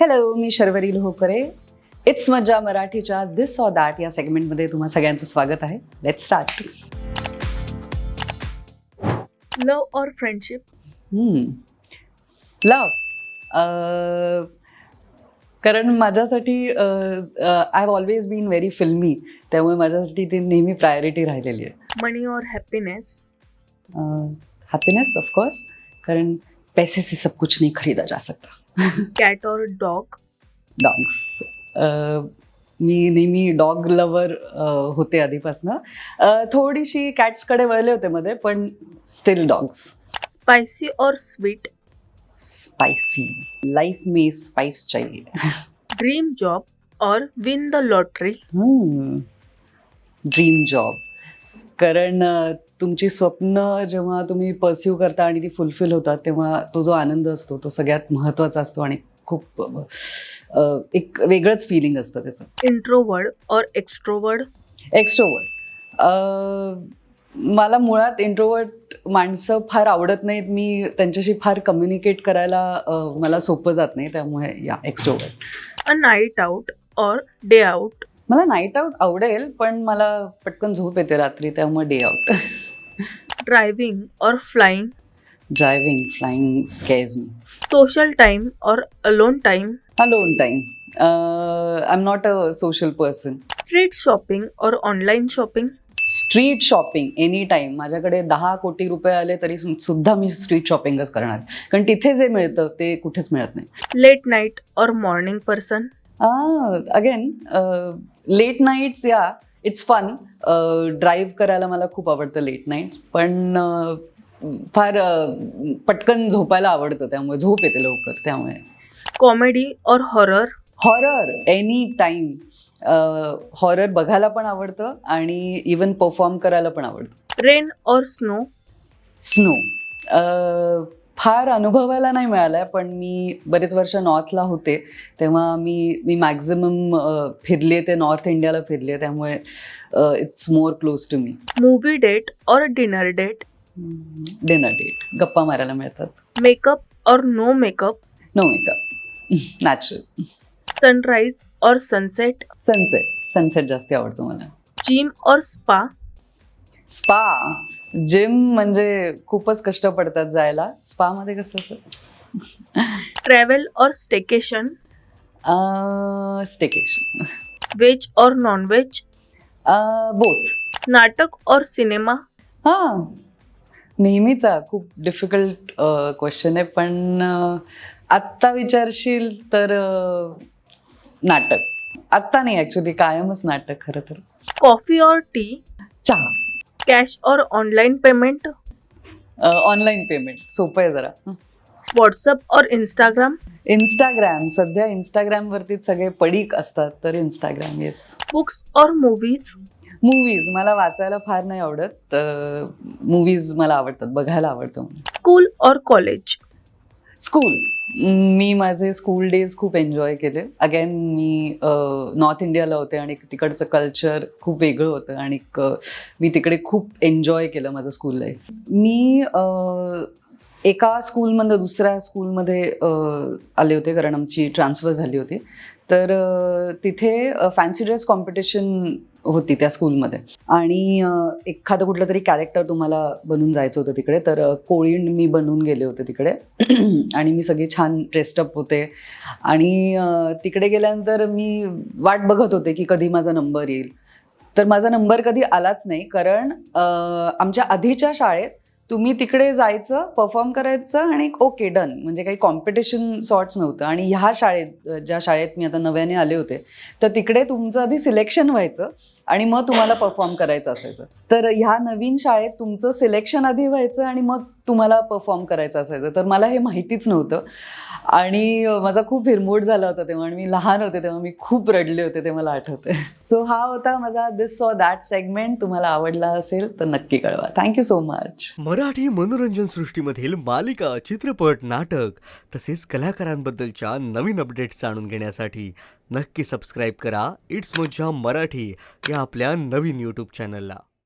Hello मी Sharvari Lohkare. It's मज्जा मराठीच्या दिस ऑर दॅट या सेगमेंटमध्ये तुम्हा सगळ्यांचं स्वागत आहे. लेट स्टार्ट लव और फ्रेंडशिप लव कारण माझ्यासाठी I have always been very filmy त्यामुळे माझ्यासाठी ती नेहमी प्रायोरिटी राहिलेली आहे. मनी और हैप्पीनेस हॅपीनेस ऑफकोर्स कारण पैसे से सब कुछ नहीं खरीदा जा सकता. कैट और डॉग डॉग्स मी नेहमी डॉग लवर होते आधीपासनं. थोडीशी कॅट्सकडे वळले होते मध्ये पण स्टील डॉग्स स्पाइसी और स्वीट स्पाइसी लाइफ में स्पाइस चाहिए ड्रीम जॉब और win the lottery dream job कारण तुमची स्वप्न जेव्हा तुम्ही परस्यू करता आणि ती फुलफिल होतात तेव्हा तो जो आनंद असतो तो सगळ्यात महत्त्वाचा असतो आणि खूप एक वेगळंच फिलिंग असतं त्याचं. इंट्रोवर्ड और एक्स्ट्रोवर्ड एक्स्ट्रोवर्ड मला मुळात इंट्रोवर्ट माणसं फार आवडत नाहीत. मी त्यांच्याशी फार कम्युनिकेट करायला मला सोपं जात नाही त्यामुळे या एक्स्ट्रोवर्ट अ नाइट आउट और डे आउट मला नाईट आऊट आवडेल पण मला पटकन झोप येते रात्री त्यामुळे डे आउट ड्राइविंग और फ्लाइंग। ड्रायव्हिंग फ्लाइंग स्केज मी सोशल टाइम और alone time alone time I am not a social person street shopping और online shopping street shopping any time माझ्याकडे दहा कोटी रुपये आले तरी सु- सुद्धा मी स्ट्रीट शॉपिंगच करणार. कारण तिथे जे मिळतं ते कुठेच मिळत नाही. लेट नाइट और morning person again late nights या इट्स फन ड्राईव्ह करायला मला खूप आवडतं लेट नाईट पण अ, फार अ, पटकन झोपायला आवडतं त्यामुळे झोप येते लवकर त्यामुळे. कॉमेडी और horror horror any time horror बघायला पण आवडतं आणि इवन परफॉर्म करायला पण आवडतं. रेन और स्नो स्नो फार अनुभवायला नाही मिळालाय पण मी बरेच वर्ष नॉर्थला होते. तेव्हा मी मी मॅक्झिमम फिरले ते नॉर्थ इंडियाला फिरले त्यामुळे it's more close to me movie date और डिनर डेट डिनर डेट गप्पा मारायला मिळतात. मेकअप और no makeup no makeup natural sunrise और सनसेट सनसेट सनसेट जास्ती आवडतो मला. जिम और स्पा स्पा. जिम म्हणजे खूपच कष्ट पडतात जायला. स्पामध्ये कसं असं ट्रैवल और स्टेकेशन? स्टेकेशन. वेज और नॉन वेज बोथ नाटक और सिनेमा? हां. नेहमीचा खूप डिफिकल्ट क्वेश्चन आहे पण आत्ता विचारशील तर नाटक. आत्ता नाही ॲक्च्युली कायमच नाटक खरं तर. कॉफी और टी? चहा. कैश और ऑनलाइन पेमेंट? Online payment. सोपं आहे जरा. व्हाट्सअप और इंस्टाग्राम? इंस्टाग्राम. सध्या इंस्टाग्रामवरतीच सगळे पडीक असतात तर इंस्टाग्राम येस बुक्स और मूवीज? मूवीज. मला वाचायला फार नाही आवडत. मूवीज मला आवडतात बघायला आवडतं स्कूल और कॉलेज? स्कूल मी माझे स्कूल डेज खूप एन्जॉय केले. अगेन मी नॉर्थ इंडियाला होते आणि तिकडचं कल्चर खूप वेगळं होतं आणि मी तिकडे खूप एन्जॉय केलं माझं स्कूल लाईफ मी एका स्कूलमधनं दुसऱ्या स्कूलमध्ये आले होते कारण आमची ट्रान्सफर झाली होती. तर तिथे फॅन्सी ड्रेस कॉम्पिटिशन होती त्या स्कूलमध्ये आणि एखादं कुठलं तरी कॅरेक्टर तुम्हाला बनून जायचं होतं तिकडे तर कोळीण मी बनून गेले होते तिकडे. आणि मी सगळी छान ड्रेस्टअप होते. आणि तिकडे गेल्यानंतर मी वाट बघत होते की कधी माझा नंबर येईल. तर माझा नंबर कधी आलाच नाही कारण आमच्या आधीच्या शाळेत तुम्ही तिकडे जायचं परफॉर्म करायचं आणि ओके डन म्हणजे काही कॉम्पिटिशन सॉर्ट्स नव्हतं. आणि ह्या शाळेत ज्या शाळेत मी आता नव्याने आले होते तर तिकडे तुमचं आधी सिलेक्शन व्हायचं आणि मग तुम्हाला परफॉर्म करायचं असायचं. तर ह्या नवीन शाळेत तुमचं सिलेक्शन आधी व्हायचं आणि मग तुम्हाला परफॉर्म करायचं असायचं. तर मला हे माहितीच नव्हतं. आणि माझा खूप हिरमोड झाला होता तेव्हा आणि मी लहान होते तेव्हा मी खूप रडले होते ते मला आठवते सो हा होता माझा दिस सॉ दॅट सेगमेंट तुम्हाला आवडला असेल तर नक्की कळवा. थँक्यू सो मच मराठी मनोरंजन सृष्टीमधील मालिका चित्रपट नाटक तसेच कलाकारांबद्दलच्या नवीन अपडेट्स जाणून घेण्यासाठी नक्की सबस्क्राईब करा. इट्स मज्जा मराठी या आपल्या नवीन यूट्यूब चॅनलला